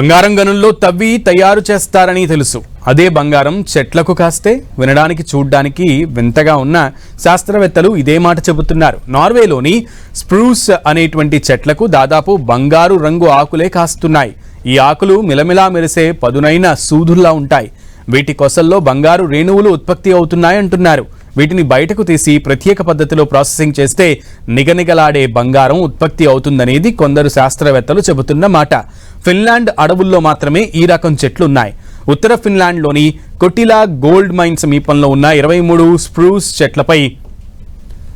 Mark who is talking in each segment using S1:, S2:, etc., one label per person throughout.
S1: బంగారం గనుల్లో తవ్వి తయారు చేస్తారని తెలుసు. అదే బంగారం చెట్లకు కాస్తే వినడానికి చూడ్డానికి వింతగా ఉన్న శాస్త్రవేత్తలు ఇదే మాట చెబుతున్నారు. నార్వేలోని స్ప్రూస్ అనేటువంటి చెట్లకు దాదాపు బంగారు రంగు ఆకులే కాస్తున్నాయి. ఈ ఆకులు మిలమిలా మెరిసే పదునైన సూదుల్లా ఉంటాయి. వీటి కొసల్లో బంగారు రేణువులు ఉత్పత్తి అవుతున్నాయంటున్నారు వీటిని బయటకు తీసి ప్రత్యేక పద్ధతిలో ప్రాసెసింగ్ చేస్తే నిగనిగలాడే బంగారం ఉత్పత్తి అవుతుందనేది కొందరు శాస్త్రవేత్తలు చెబుతున్న మాట. ఫిన్లాండ్ అడవుల్లో మాత్రమే ఈ రకం చెట్లున్నాయి. ఉత్తర ఫిన్లాండ్లోని కొటిలా గోల్డ్ మైన్ సమీపంలో ఉన్న ఇరవై మూడు స్ప్రూస్ చెట్లపై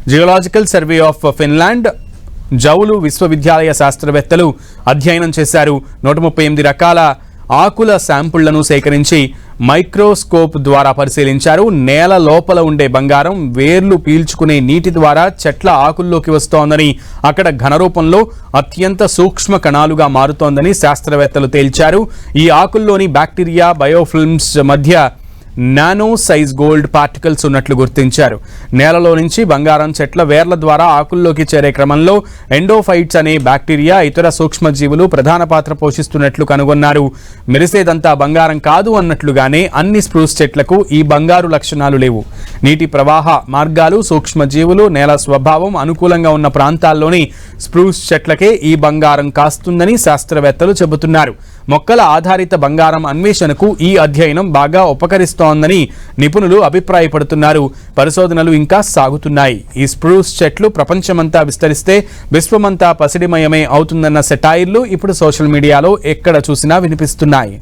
S1: geological survey of Finland Oulu విశ్వవిద్యాలయ శాస్త్రవేత్తలు అధ్యయనం చేశారు. నూట ముప్పై ఎనిమిది రకాల ఆకుల శాంపుళ్ళను సేకరించి మైక్రోస్కోప్ ద్వారా పరిశీలించారు. నేల లోపల ఉండే బంగారం వేర్లు పీల్చుకునే నీటి ద్వారా చెట్ల ఆకుల్లోకి వస్తోందని అక్కడ ఘనరూపంలో అత్యంత సూక్ష్మ కణాలుగా మారుతోందని శాస్త్రవేత్తలు తేల్చారు. ఈ ఆకుల్లోని బ్యాక్టీరియా బయోఫిల్మ్స్ మధ్య నానో సైజ్ గోల్డ్ పార్టికల్స్ ఉన్నట్లు గుర్తించారు. నేలలో నుంచి బంగారం చెట్ల వేర్ల ద్వారా ఆకుల్లోకి చేరే క్రమంలో ఎండోఫైట్స్ అనే బ్యాక్టీరియా ఇతర సూక్ష్మజీవులు ప్రధాన పాత్ర పోషిస్తున్నట్లు కనుగొన్నారు. మెరిసేదంతా బంగారం కాదు అన్నట్లుగానే అన్ని స్ప్రూస్ చెట్లకు ఈ బంగారు లక్షణాలు లేవు. నీటి ప్రవాహ మార్గాలు సూక్ష్మజీవులు నేల స్వభావం అనుకూలంగా ఉన్న ప్రాంతాల్లోని స్ప్రూస్ చెట్లకే ఈ బంగారం కాస్తుందని శాస్త్రవేత్తలు చెబుతున్నారు. మొక్కల ఆధారిత బంగారం అన్వేషణకు ఈ అధ్యయనం బాగా ఉపకరిస్తోందని నిపుణులు అభిప్రాయపడుతున్నారు. పరిశోధనలు ఇంకా సాగుతున్నాయి. ఈ స్ప్రూస్ చెట్లు ప్రపంచమంతా విస్తరిస్తే విశ్వమంతా పసిడిమయమే అవుతుందన్న సెటాయిర్లు ఇప్పుడు సోషల్ మీడియాలో ఎక్కడ చూసినా వినిపిస్తున్నాయి.